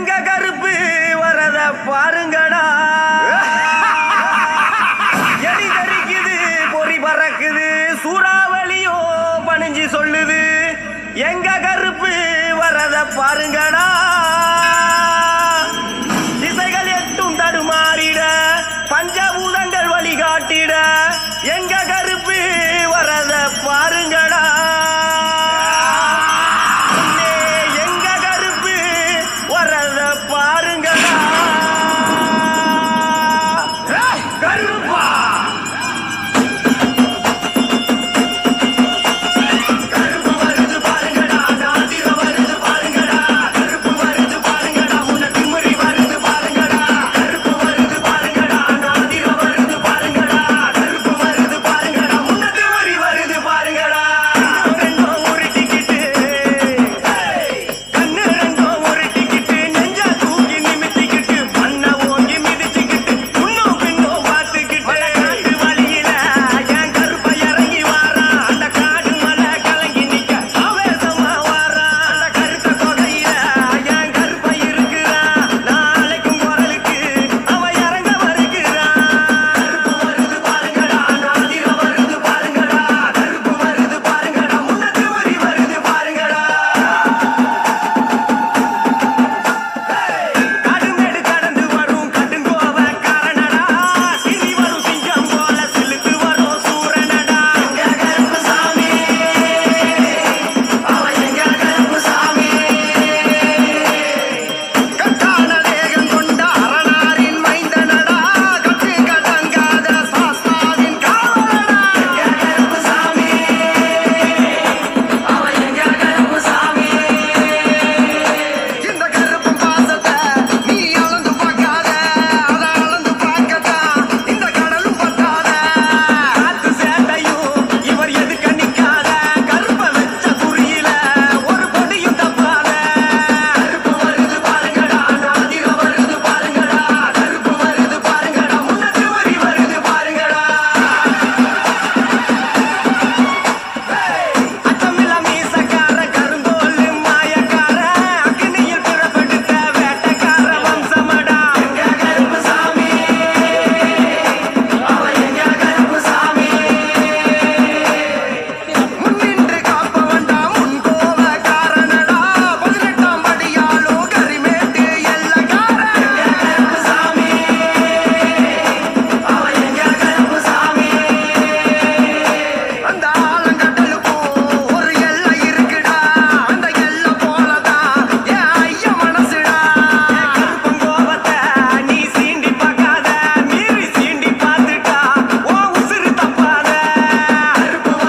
எங்க கருப்பு வரத பாருங்கடா. எடி தெரிக்குது பொறி பறக்குது சூறாவளியோ பணிஞ்சு சொல்லுது. எங்க கருப்பு வரத பாருங்கடா.